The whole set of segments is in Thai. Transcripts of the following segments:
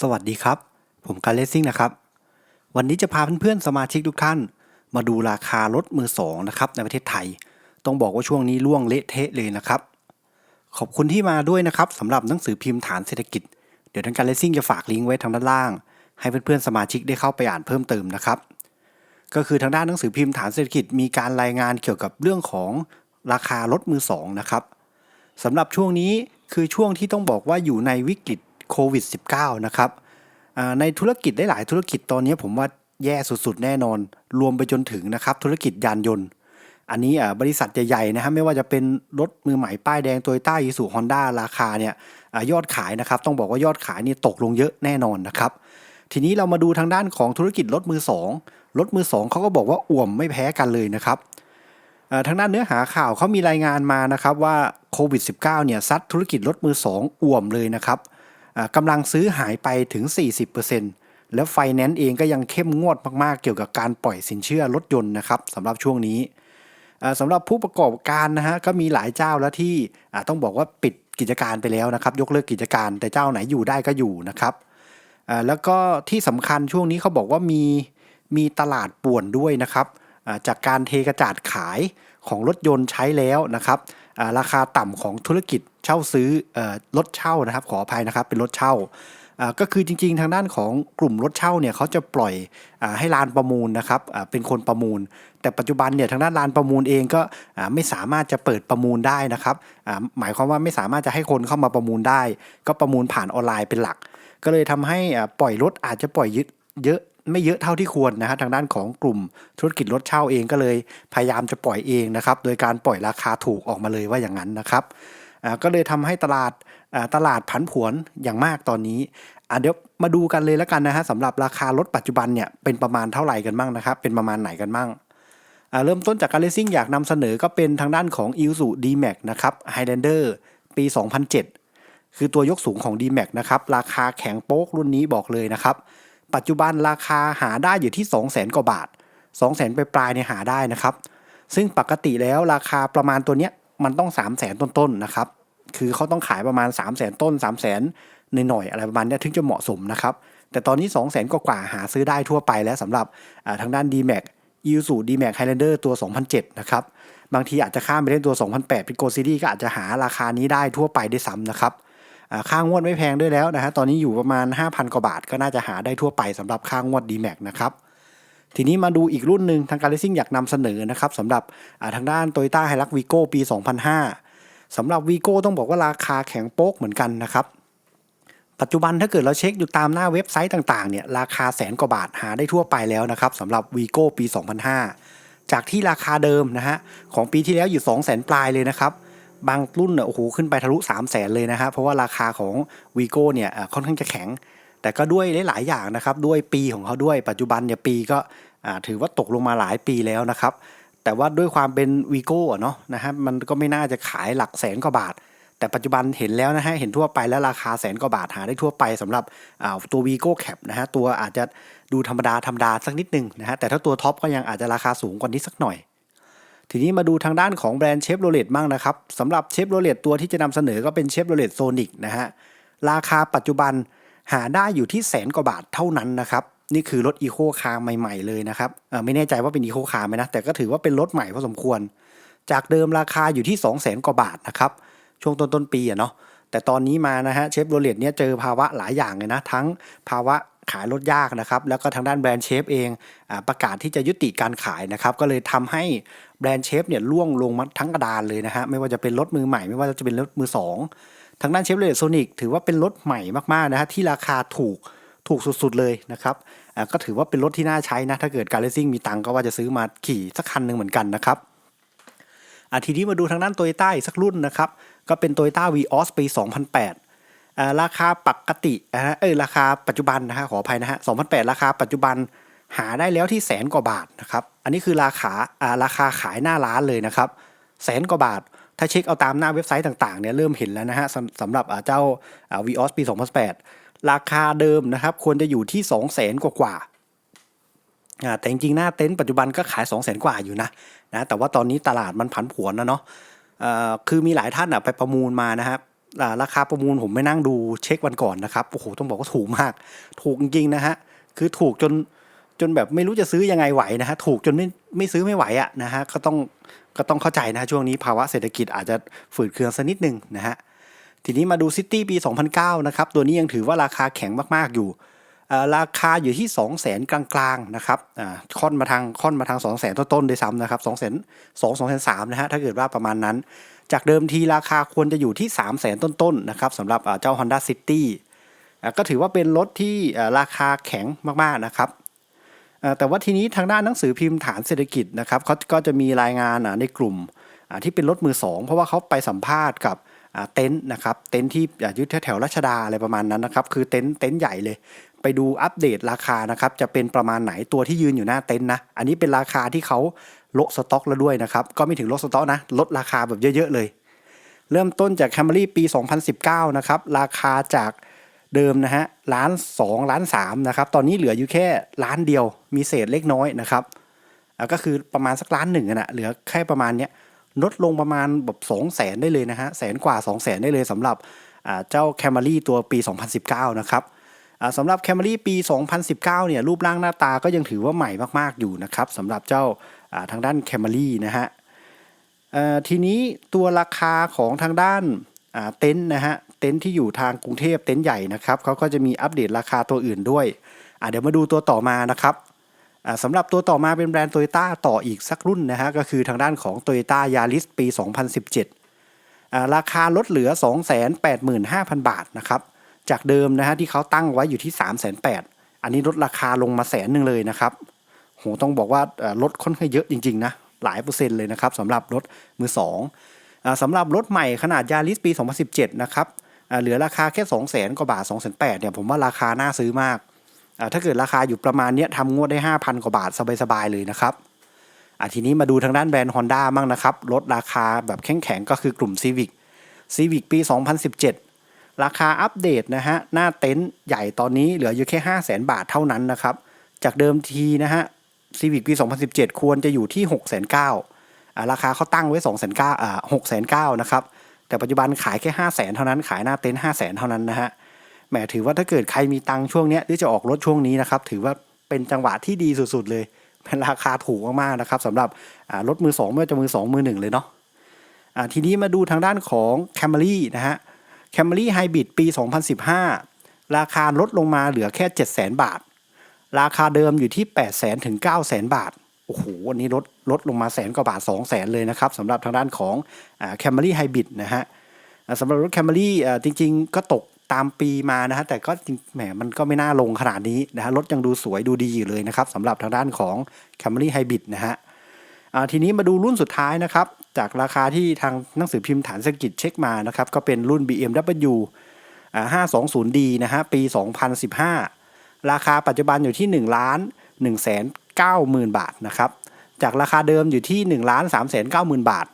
สวัสดีครับ ผมการเลสซิ่งนะครับ วันนี้จะพาเพื่อนๆสมาชิกทุกท่าน มาดูราคารถมือสองนะครับในประเทศไทย ต้องบอกว่าช่วงนี้ล่วงเละเทะเลยนะครับ ขอบคุณที่มาด้วยนะครับสำหรับหนังสือพิมพ์ฐานเศรษฐกิจ เดี๋ยวทางการเลสซิ่งจะฝากลิงก์ไว้ทางด้านล่าง ให้เพื่อนๆสมาชิกได้เข้าไปอ่านเพิ่มเติมนะครับ ก็คือทางด้านหนังสือพิมพ์ฐานเศรษฐกิจมีการรายงานเกี่ยวกับเรื่องของราคารถมือสองนะครับสำหรับช่วงนี้คือช่วงที่ต้องบอกว่าอยู่ในวิกฤต โควิด -19 นะครับในธุรกิจได้หลายธุรกิจตอนนี้ผมว่าแย่สุดๆ แน่นอน รวมไปจนถึงนะครับธุรกิจยานยนต์ อันนี้บริษัทใหญ่ๆนะฮะไม่ว่าจะเป็นรถมือใหม่ป้ายแดงโตโยต้ายีสุฮอนด้าราคาเนี่ยอยอดขายนะครับต้องบอกว่ายอดขายนี่ตกลงเยอะแน่นอนนะครับทีนี้เรามาดูทางด้านของธุรกิจรถมือสองรถมือสองเขาก็บอกว่าอ่วมไม่แพ้กันเลยนะครับทางด้านเนื้อหาข่าวเขามีรายงานมานะครับว่าโควิด -19 เนี่ยซัดธุรกิจรถมือสองอ่วมเลยนะครับ กำลังซื้อหายไปถึง 40%แล้วไฟแนนซ์เองก็ยังเข้มงวดมากๆ เกี่ยวกับการปล่อยสินเชื่อรถยนต์นะครับสำหรับช่วงนี้สำหรับผู้ประกอบการนะฮะก็มีหลายเจ้าแล้วที่ต้องบอกว่าปิดกิจการไปแล้วนะครับ ยกเลิกกิจการแต่เจ้าไหนอยู่ได้ก็อยู่นะครับแล้วก็ที่สำคัญช่วงนี้เขาบอกว่ามีมีตลาดป่วนด้วยนะครับจากการเทกระจาดขายของรถยนต์ใช้แล้วนะครับ ราคาต่ำของธุรกิจเช่าซื้อรถเช่านะครับขออภัยนะครับเป็นรถเช่าก็คือจริงๆ ทางด้านของกลุ่มรถเช่าเนี่ยเขาจะปล่อยอให้ลานประมูลนะครับเป็นคนประมูล แต่ปัจจุบันเนี่ยทางด้านลานประมูลเองก็ไม่สามารถจะเปิดประมูลได้นะครับหมายความว่าไม่สามารถจะให้คนเข้ามาประมูลได้ ก็ประมูลผ่านออนไลน์เป็นหลัก ก็เลยทำให้อ่าปล่อยรถอาจจะปล่อยยอะเยอะ ไม่เยอะเท่าที่ควรนะฮะทางด้านของกลุ่มธุรกิจรถเช่าเองก็เลยพยายามจะปล่อยเองนะครับ โดยการปล่อยราคาถูกออกมาเลยว่าอย่างนั้นนะครับก็เลยทำให้ตลาดตลาดผันผวนอย่างมากตอนนี้เดี๋ยวมาดูกันเลยแล้วกันนะฮะสำหรับราคารถปัจจุบันเนี่ยเป็นประมาณเท่าไหร่กันบ้างนะครับ เป็นประมาณไหนกันบ้างเริ่มต้นจากการเลสซิ่งอยากนำเสนอก็เป็นทางด้านของ i l s u D-Max นะครับ Highlander ปี 2007 คือตัวยกสูงของ D-Max นะครับ ราคาแข็งโป๊กรุ่นนี้บอกเลยนะครับ ปัจจุบันราคาหาได้อยู่ที่ 200,000 กว่าบาท 200,000ไปปลายๆเนี่ยหาได้นะครับ ซึ่งปกติแล้วราคาประมาณตัวเนี้ยมันต้อง 3 0 0 0 0 0 ต้นๆนะครับ คือเขาต้องขายประมาณ 3 0 0 0 0 0 ต้น 3 0 0 0 0 0หน่อยๆอะไรประมาณนี้ถึงจะเหมาะสมนะครับ แต่ตอนนี้ 2 0 0 0 0 0 กว่าหาซื้อได้ทั่วไปแล้วสำหรับทางด้าน D-Max i l s u D-Max Highlander ตัว 2007 นะครับ บางทีอาจจะข้ามไปเล่นตัว 2008เป็น Go Series ก็อาจจะหาราคานี้ได้ทั่วไปได้ซ้ำนะครับ ค่างวดไม่แพงด้วยแล้วนะฮะตอนนี้อยู่ประมาณ 5,000 กว่าบาทก็น่าจะหาได้ทั่วไปสำหรับค่างวด D-Max นะครับทีนี้มาดูอีกรุ่นหนึ่งทางการเลสซิ่งอยากนำเสนอนะครับสำหรับทางด้าน t o y ต้าไฮรักวีโก้ปี 2005สำหรับวีโก้ต้องบอกว่าราคาแข็งโป๊กเหมือนกันนะครับปัจจุบันถ้าเกิดเราเช็คอยู่ตามหน้าเว็บไซต์ต่างๆเนี่ยราคาแสนกว่าบาทหาได้ทั่วไปแล้วนะครับสำหรับวีโก้ปี 2005 จากที่ราคาเดิมนะฮะของปีที่แล้วอยู่ 2 0 0 0 0 0ปลายเลยนะครับ บางรุ่นเนี่ยโอ้โหขึ้นไปทะลุ 3 0 0 0 0 0เลยนะฮะเพราะว่าราคาของวีโก้เนี่ยค่อนข้างจะแข็ง แต่ก็ด้วยหลาย ๆ อย่างนะครับ ด้วยปีของเขาด้วยปัจจุบันเนี่ยปีก็ถือว่าตกลงมาหลายปีแล้วนะครับ แต่ว่าด้วยความเป็นวีโก้เนาะนะฮะมันก็ไม่น่าจะขายหลักแสนกว่าบาท แต่ปัจจุบันเห็นแล้วนะฮะเห็นทั่วไปแล้วราคาแสนกว่าบาทหาได้ทั่วไปสำหรับตัววีโก้แคปนะฮะตัวอาจจะดูธรรมดาธรรมดาสักนิดหนึ่งนะฮะแต่ถ้าตัวท็อปก็ยังอาจจะราคาสูงกว่านี้สักหน่อย ทีนี้มาดูทางด้านของแบรนด์เชฟโรเลตบ้างนะครับสำหรับเชฟโรเลตตัวที่จะนำเสนอก็เป็นเชฟโรเลตโซนิกนะฮะราคาปัจจุบันหาได้อยู่ที่แสนกว่าบาทเท่านั้นนะครับนี่คือรถอีโคคาร์ใหม่ๆเลยนะครับไม่แน่ใจว่าเป็นอีโคคาร์ไหมนะแต่ก็ถือว่าเป็นรถใหม่พอสมควร จากเดิมราคาอยู่ที่ 2 0 0แสนกว่าบาทนะครับช่วงต้นต้นๆปีอะเนาะแต่ตอนนี้มานะฮะเชฟโรเลตเนี่ยเจอภาวะหลายอย่างเลยนะ ทั้งภาวะ ขายรถยากนะครับ แล้วก็ทางด้านแบรนด์เชฟเองอประกาศที่จะยุติการขายนะครับ ก็เลยทำให้แบรนด์เชฟเนี่ยล่วงลงมาทั้งกระดานเลยนะฮะ ไม่ว่าจะเป็นรถมือใหม่ ไม่ว่าจะเป็นรถมือสองทางด้านเชฟเลตโซนิกถือว่าเป็นรถใหม่มากๆนะฮะที่ราคาถูกถูกสุดๆเลยนะครับก็ถือว่าเป็นรถที่น่าใช้นะ ถ้าเกิดการเลสซิ่งมีตังก็ว่าจะซื้อมาขี่สักคันหนึ่งเหมือนกันนะครับทีนี้มาดูทางด้านโตโยต้าอีกสักรุ่นนะครับ ก็เป็น Toyota Vios ปี 2008 ราคาปกตินะฮะเอ้ยราคาปัจจุบันนะฮะขออภัยนะฮะ2008ราคาปัจจุบันหาได้แล้วที่แสนกว่าบาทนะครับอันนี้คือราคาราคาขายหน้าร้านเลยนะครับแสนกว่าบาท ถ้าเช็คเอาตามหน้าเว็บไซต์ต่างๆเนี่ยเริ่มเห็นแล้วนะฮะสำหรับเจ้าอ่า Vios ปี 2008 ราคาเดิมนะครับควรจะอยู่ที่ 2 0 0 0 0 0กว่าๆแต่จริงๆ หน้าเต็นท์ปัจจุบันก็ขาย 2 0 0 0 0 0กว่าอยู่นะนะแต่ว่าตอนนี้ตลาดมันผันผวนนะเนาะคือมีหลายท่านไปประมูลมานะครับ ราคาประมูลผมไม่นั่งดูเช็ควันก่อนนะครับโอ้โหต้องบอกว่าถูกมาก ถูกจริงๆนะฮะคือถูกจนจนแบบไม่รู้จะซื้อยังไงไหวนะฮะถูกจนไม่ไม่ซื้อไม่ไหวอะนะฮะก็ต้องก็ต้องเข้าใจนะช่วงนี้ภาวะเศรษฐกิจอาจจะฝืดเคืองสักนิดนึงนะฮะทีนี้มาดูซิตี้ปี 2009 นะครับ ตัวนี้ยังถือว่าราคาแข็งมากๆอยู่ ราคาอยู่ที่ 2 0 0แสนกลางๆนะครับค่อนมาทางค่อนมาทาง 2 0 0แสนต้นๆด้วยซ้ำนะครับ2 0 0 0 0 2 2 0 0 3นนะฮะถ้าเกิดว่าประมาณนั้น จากเดิมทีราคาควรจะอยู่ที่ 3 0 0แสนต้นๆนะครับสำหรับเจ้า Honda City ก็ถือว่าเป็นรถที่ราคาแข็งมากๆนะครับแต่ว่าทีนี้ทางด้านหนังสือพิมพ์ฐานเศรษฐกิจนะครับเขาก็จะมีรายงานในกลุ่มที่เป็นรถมือสองเพราะว่าเขาไปสัมภาษณ์กับเต็นท์นะครับเต็นท์ที่อยึดแถวรัชดาอะไรประมาณนั้นนะครับคือเต็นท์เต็นท์ใหญ่เลย ไปดูอัปเดตราคานะครับจะเป็นประมาณไหนตัวที่ยืนอยู่หน้าเต็นท์นะ อันนี้เป็นราคาที่เขาโละสต็อกแล้วด้วยนะครับก็ไม่ถึงลดสต็อกนะลดราคาแบบเยอะๆเลย เริ่มต้นจาก Camry ปี 2019 นะครับราคาจากเดิมนะฮะล้าน2ล้าน3นะครับตอนนี้เหลืออยู่แค่ล้านเดียว มีเศษเล็กน้อยนะครับก็คือประมาณสักล้านหนึ่งอะนะเหลือแค่ประมาณเนี้ยลดลงประมาณแบบ2 0 0แสนได้เลยนะฮะแสนกว่า 2 0 0แสนได้เลยสำหรับอ่าเจ้า Camry ตัวปี 2019 นะครับ สำหรับ Camry ปี 2019 เนี่ยรูปร่างหน้าตาก็ยังถือว่าใหม่มากๆอยู่นะครับสำหรับเจ้าทางด้าน Camry นะฮะทีนี้ตัวราคาของทางด้านเต็นท์นะฮะเต็นท์ที่อยู่ทางกรุงเทพเต็นท์ใหญ่นะครับเขาก็จะมีอัปเดตราคาตัวอื่นด้วยเดี๋ยวมาดูตัวต่อมานะครับสำหรับตัวต่อมาเป็นแบรนด์โตโยต้าต่ออีกสักรุ่นนะฮะก็คือทางด้านของ Toyota Yaris ปี 2017 ราคาลดเหลือ 285,000 บาทนะครับ จากเดิมนะฮะที่เขาตั้งไว้อยู่ที่ 3 8 0 0 0อันนี้ลดราคาลงมาแสนหนึ่งเลยนะครับโหต้องบอกว่าลดค่อนข้างเยอะจริงๆนะหลายเปอร์เซ็นต์เลยนะครับสำหรับรถมือสองสำหรับรถใหม่ขนาดยาริสปี 2017 นะครับเหลือราคาแค่ 2 0 0 0 0 0กว่าบาท 2 8 0 0 0เนี่ยผมว่าราคาน่าซื้อมาก ถ้าเกิดราคาอยู่ประมาณนี้ทำงวดได้ 5,000 กว่าบาทสบายๆเลยนะครับทีนี้มาดูทางด้านแบรนด์ Honda บ้างนะครับลดราคาแบบแข็งๆก็คือกลุ่ม Civic Civic ปี 2017 ราคาอัปเดตนะฮะหน้าเต็นท์ใหญ่ตอนนี้เหลืออยู่แค่ 5 0 0 0 0 0บาทเท่านั้นนะครับ จากเดิมทีนะฮะซีวิกปี 2017 ควรจะอยู่ที่ 6 9 0 0 0อ่าราคาเขาตั้งไว้ 2 9 0 0 0อ่า6 9 0 0นะครับ แต่ปัจจุบันขายแค่ 5 0 0 0 0 0เท่านั้น ขายหน้าเต็นท์5 0 0 0 0 0เท่านั้นนะฮะแหมถือว่าถ้าเกิดใครมีตังค์ช่วงนี้ยที่จะออกรถช่วงนี้นะครับ ถือว่าเป็นจังหวะที่ดีสุดๆ เลย เป็นราคาถูกมากๆนะครับสำหรับรถมือ2ไม่ว่าจะมือ 2 มือ 1 เลยเนาะอ่าทีนี้มาดูทางด้านของ Camry นะฮะ Camry Hybrid ปี 2015 ราคาลดลงมาเหลือแค่ 700,000 บาท ราคาเดิมอยู่ที่ 8 0 0 0 0 0 ถึง 9 0 0 0 0บาท โอ้โหวันนี้ลดลดลงมาแสนกว่าบาท 2 0 0 0 0 0 เลยนะครับสำหรับทางด้านของอ่า Camry Hybrid นะฮะสำหรับรถ Camry อ่จริง ๆ ก็ตกตามปีมานะฮะแต่ก็จริงแหมมันก็ไม่น่าลงขนาดนี้นะฮะรถยังดูสวยดูดีอยู่เลยนะครับสำหรับทางด้านของ Camry Hybrid นะฮะทีนี้มาดูรุ่นสุดท้ายนะครับ จากราคาที่ทางหนังสือพิมพ์ฐานเศรษฐกิจเช็คมานะครับ ก็เป็นรุ่น BMW 520D นะฮะปี 2015 ราคาปัจจุบันอยู่ที่ 1 ล้าน1แสน90,000 บาทนะครับ จากราคาเดิมอยู่ที่ 1 ล้าน3แสน90,000 บาท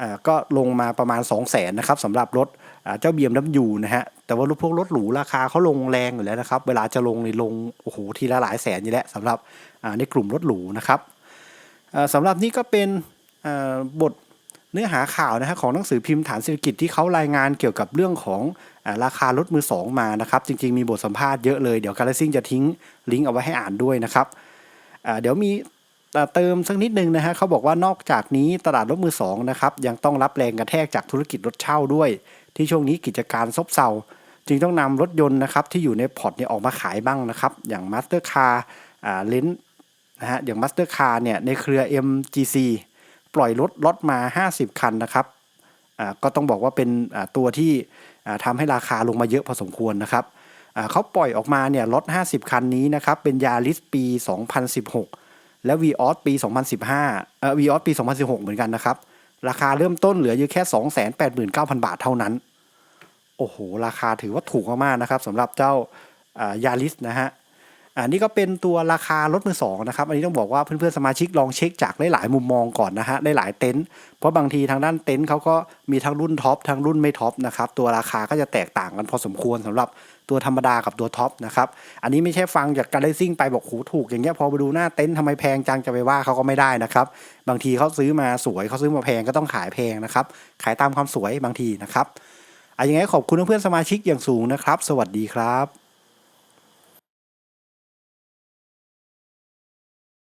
อ่าก็ลงมาประมาณ 2 0 0แสนนะครับสำหรับรถเจ้า BMW นะฮะแต่ว่ารถพวกรถหรูราคาเขาลงแรงอยู่แล้วนะครับ เวลาจะลงในลงโอ้โหทีละหลายแสนอยู่แล้วสำหรับในกลุ่มรถหรูนะครับสำหรับนี่ก็เป็นบท เนื้อหาข่าวนะฮะของหนังสือพิมพ์ฐานเศรษฐกิจที่เขารายงานเกี่ยวกับเรื่องของอราคารถมือสองมานะครับจริงๆมีบทสัมภาษณ์เยอะเลยเดี๋ยวการซิ่งจะทิ้งลิงก์เอาไว้ให้อ่านด้วยนะครับเดี๋ยวมีเติมสักนิดนึงนะฮะเขาบอกว่านอกจากนี้ตลาดรถมือสองนะครับยังต้องรับแรงกระแทกจากธุรกิจรถเช่าด้วย ที่ช่วงนี้กิจการซบเซาจึงต้องนำรถยนต์นะครับที่อยู่ในพอร์ตเนี่ยออกมาขายบ้างนะครับอย่าง Master Car อ่าเลนนะฮะอย่าง Mastercard เนี่ยในเครือ MGC ปล่อยรถล็อตมา 50 คันนะครับอ่าก็ต้องบอกว่าเป็นอ่าตัวที่อ่าทำให้ราคาลงมาเยอะพอสมควรนะครับอ่าเขาปล่อยออกมาเนี่ยรถ50 คันนี้นะครับ เป็นยาริสปี 2016 และ v ีออสปี 2015เอ่อ v ีออสปี 2016 เหมือนกันนะครับ ราคาเริ่มต้นเหลืออยู่แค่ 289,000 บาทเท่านั้น โอ้โห ราคาถือว่าถูกมากๆนะครับสำหรับเจ้ายาริสนะฮะ อันนี้ก็เป็นตัวราคารถมือสองนะครับ อันนี้ต้องบอกว่าเพื่อนๆสมาชิกลองเช็คจากหลายๆมุมมองก่อนนะฮะหลายๆเต็นท์เพราะบางทีทางด้านเต็นท์เขาก็มีทั้งรุ่นท็อปทั้งรุ่นไม่ท็อปนะครับตัวราคาก็จะแตกต่างกันพอสมควรสำหรับตัวธรรมดากับตัวท็อปนะครับอันนี้ไม่ใช่ฟังจากการเลซิ่งไปบอกหูถูกอย่างเงี้ยพอไปดูหน้าเต็นท์ทำไมแพงจังจะไปว่าเขาก็ไม่ได้นะครับบางทีเขาซื้อมาสวยเขาซื้อมาแพงก็ต้องขายแพงนะครับขายตามความสวยบางทีนะครับอะยังไงขอบคุณเพื่อนๆสมาชิกอย่างสูงนะครับ สวัสดีครับ